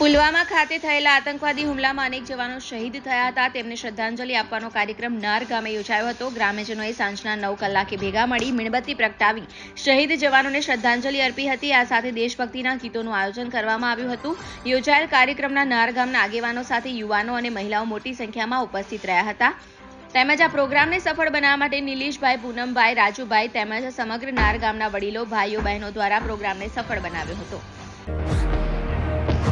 પુલવામા ખાતે થયેલા આતંકવાદી હુમલામાં અનેક જવાનો શહીદ થયા હતા. તેમને શ્રદ્ધાંજલિ આપવાનો કાર્યક્રમ નાર ગામે યોજાયો હતો. ગ્રામ્યજનોએ સાંજના નવ કલાકે ભેગા મળી મીણબત્તી પ્રગટાવી શહીદ જવાનોને શ્રદ્ધાંજલિ અર્પી હતી. આ સાથે દેશભક્તિના ગીતોનું આયોજન કરવામાં આવ્યું હતું. યોજાયેલ કાર્યક્રમના નાર ગામના આગેવાનો સાથે યુવાનો અને મહિલાઓ મોટી સંખ્યામાં ઉપસ્થિત રહ્યા હતા. તેમજ આ પ્રોગ્રામને સફળ બનાવવા માટે નિલેશભાઈ, પૂનમભાઈ, રાજુભાઈ તેમજ સમગ્ર નાર ગામના વડીલો, ભાઈઓ, બહેનો દ્વારા પ્રોગ્રામને સફળ બનાવ્યો હતો.